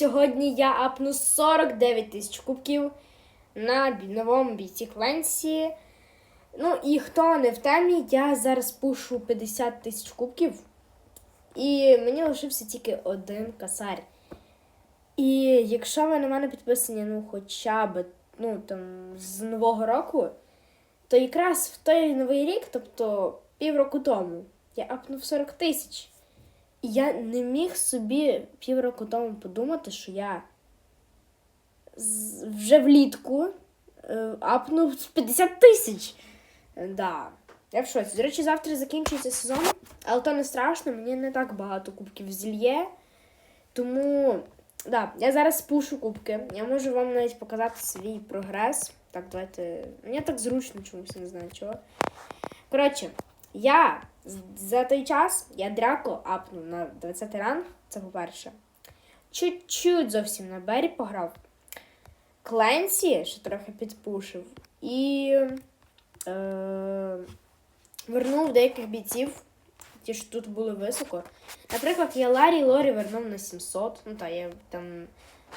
сьогодні я апну 49 тисяч кубків на новому бійці Кленсі. Ну і хто не в темі, я зараз пушу 50 тисяч кубків. І мені лишився тільки один касарь. І якщо ви на мене підписані, ну, хоча б ну, там, з Нового року, то якраз в той новий рік, тобто півроку тому, я апнув 40 тисяч. І я не міг собі півроку тому подумати, що я вже влітку е, апнув 50 тисяч. Да. Я в шоці. До речі, завтра закінчується сезон, але то не страшно, мені не так багато кубків зільє. Тому, да, я зараз спушу кубки. Я можу вам навіть показати свій прогрес. Так, давайте. Мені так зручно чомусь, не знаю чого. Коротше, я за той час я драко апнув на 20 ранг, це по-перше. Чуть-чуть зовсім на Бері пограв. Кленсі ще трохи підпушив. І е, вернув деяких бійців, ті, що тут були високо. Наприклад, я Ларі Лорі вернув на 700. Ну та я там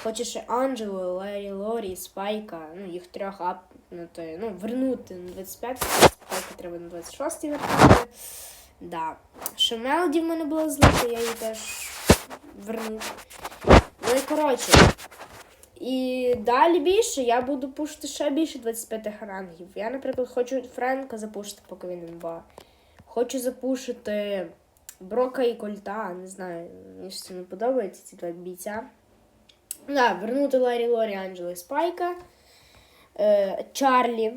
хочу ще Анджело, Ларі Лорі, Спайка, ну їх трьох апнути, ну, вернути на 25, Треба на 26 вернути. Да. Ще Мелоді в мене була злита, я її теж вернув. Ну і коротше. І далі більше я буду пушити ще більше 25 рангів. Я, наприклад, хочу Френка запушити, поки він імба. Хочу запушити Брока і Кольта. Не знаю, мені ж це не подобається, ці два бійця. Да, вернути Ларі Лорі, Анджели Спайка. Е, Чарлі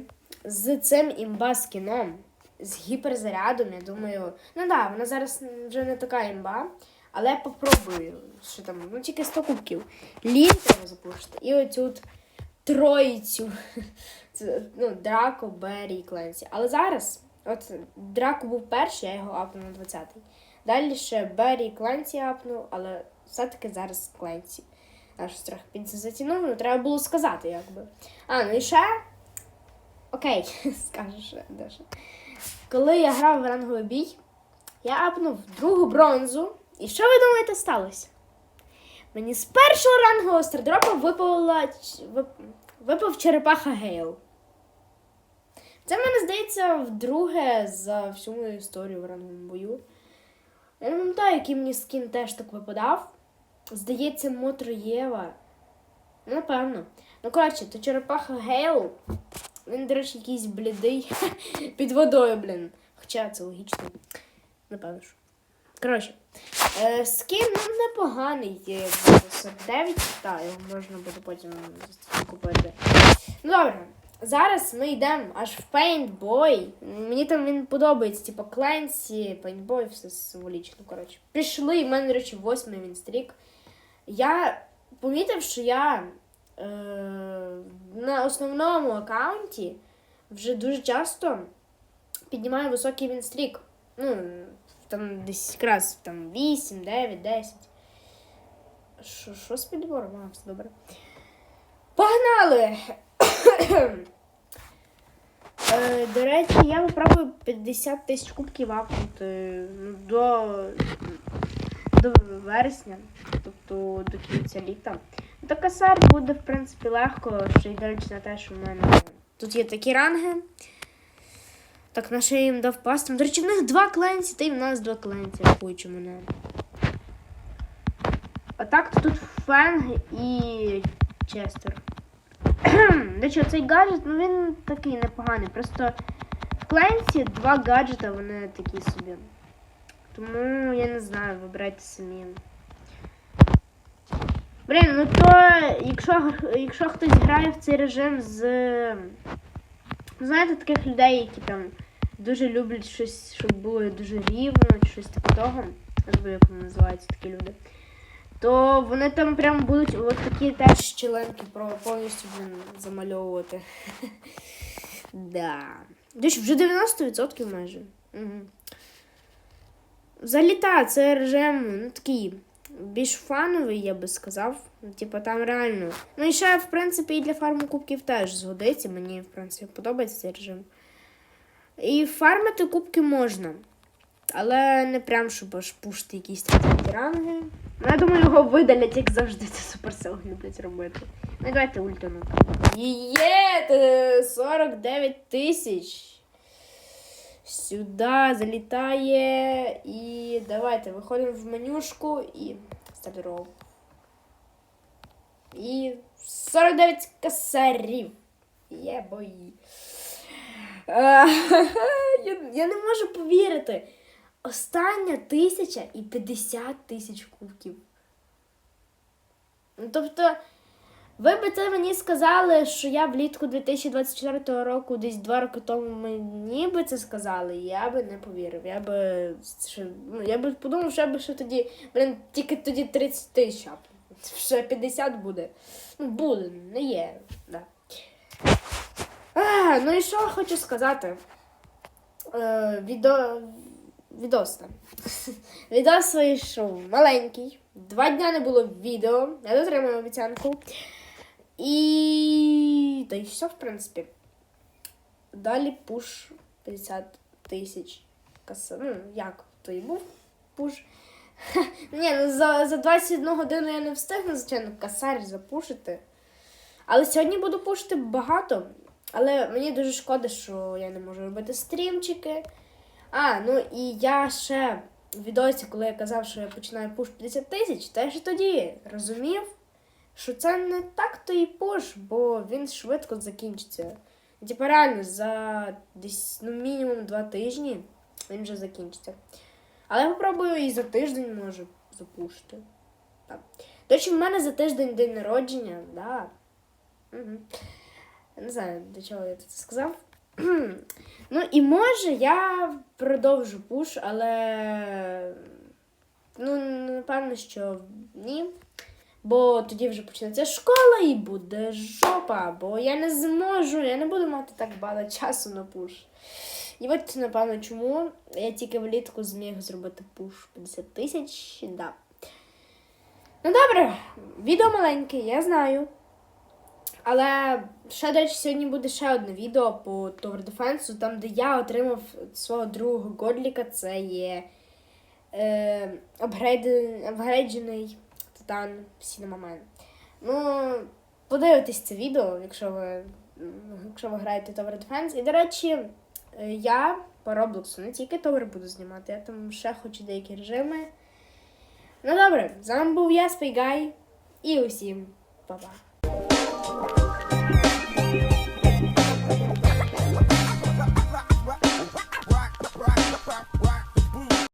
з цим імба скіном, з гіперзарядом, я думаю. Ну да, вона зараз вже не така імба. Але я попробую, що там, ну тільки 100 кубків. Лін треба запушити. І оцю троїцю. Це, ну, Драко, Беррі і Кленсі. Але зараз, от Драко був перший, я його апнув на 20-й. Далі ще Беррі і Кленсі апнув, але все-таки зараз Кленсі. Аж трохи підзатягнув, ну треба було сказати, якби. А, ну і ще. Окей, скажеш, Даша. Коли я грав в ранговий бій, я апнув другу бронзу. І що ви думаєте сталося? Мені з першого рангового стардропа випала, випав черепаха Гейл. Це в мене здається вдруге за всю мою історію в ранговому бою. Я не пам'ятаю, який мені скін теж так випадав. Здається, Мотро Єва. Ну, Напевно. Ну, коротше, то черепаха Гейл. Він, до речі, якийсь блідий під водою, блін. Хоча це логічно. Напевно ж. Коротше, е, скін ну, непоганий. Є 49, так, його можна буде потім купити. Ну добре. Зараз ми йдемо аж в Paintboy. Мені там він подобається, типу Кленсі, Paintboy, все символічно. Коротше. Пішли, в мене, до речі, восьмий він стрік. Я помітив, що я на основному аккаунті вже дуже часто піднімаю високий вінстрік. Ну, там десь якраз там 8, 9, 10. Що, що з підбором? А, все добре. Погнали! Е, До речі, я попробую 50 тисяч кубків апнути ну, до, до вересня, тобто до кінця літа. До косар буде, в принципі, легко, ще й речі, на те, що в мене тут є такі ранги. Так, на що їм дав пасту. До речі, в них два кленці, та й в нас два кленці, рахуючи мене. А так тут Фенг і Честер. До речі, цей гаджет, ну він такий непоганий. Просто в кленці два гаджета, вони такі собі. Тому я не знаю, вибирайте самі. Блін, ну то якщо, якщо хтось грає в цей режим з. Ну, знаєте, таких людей, які там дуже люблять щось, щоб було дуже рівно, чи щось того. Я як вони називаються такі люди. То вони там прям будуть от такі теж щілинки про- повністю замальовувати. да. Десь вже 90% майже. Угу. Взагалі, та, це режим ну, такий більш фановий, я би сказав. Типа там реально. Ну і ще, в принципі, і для фарму кубків теж згодиться. Мені, в принципі, подобається цей режим. І фармити кубки можна. Але не прям, щоб аж пушити якісь там ранги. Ну, я думаю, його видалять, як завжди, це суперсили люблять робити. Ну, давайте ультану. Є! 49 тисяч. Сюди залітає. І давайте виходимо в менюшку і стартував. І 49 косарів. Є бої. Я, я не можу повірити. Остання тисяча і 50 тисяч кубків. Ну, Тобто, ви би це мені сказали, що я влітку 2024 року, десь два роки тому мені би це сказали, я би не повірив. Я би ще, ну, я би подумав, що я би ще тоді, блин, тільки тоді 30 тисяч. Ще 50 буде. Ну, буде, не є. Да. А, ну і що хочу сказати? Е, відео, відос там. Відос вийшов маленький. Два дня не було відео. Я дотримую обіцянку. І. Та й все, в принципі. Далі пуш 50 тисяч. Каса... Ну, як то і був пуш. Ні, ну за, за 21 годину я не встигну, звичайно, касарь запушити. Але сьогодні буду пушити багато. Але мені дуже шкода, що я не можу робити стрімчики. А, ну і я ще в відосі, коли я казав, що я починаю пуш 50 тисяч, теж тоді розумів, що це не так то і пуш, бо він швидко закінчиться. Типа реально за десь ну, мінімум два тижні він вже закінчиться. Але я попробую і за тиждень можу запушити. Так. До речі, в мене за тиждень день народження, да. Угу. Не знаю, до чого я це сказав. ну і може я продовжу пуш, але ну, напевно, що ні. Бо тоді вже почнеться школа і буде жопа, бо я не зможу, я не буду мати так багато часу на пуш. І от, напевно, чому я тільки влітку зміг зробити пуш 50 тисяч. Да. Ну добре, відео маленьке, я знаю. Але ще, до речі, сьогодні буде ще одне відео по Tower Defense, там, де я отримав свого другого Годліка. Це є е, апгрейд- апгрейджений Титан Сінемамен. Ну, подивитесь це відео, якщо ви, якщо ви граєте Tower Defense. І, до речі, я по Роблоксу не тільки Tower буду знімати, я там ще хочу деякі режими. Ну добре, з вами був я, Спайгай, і усім па-па.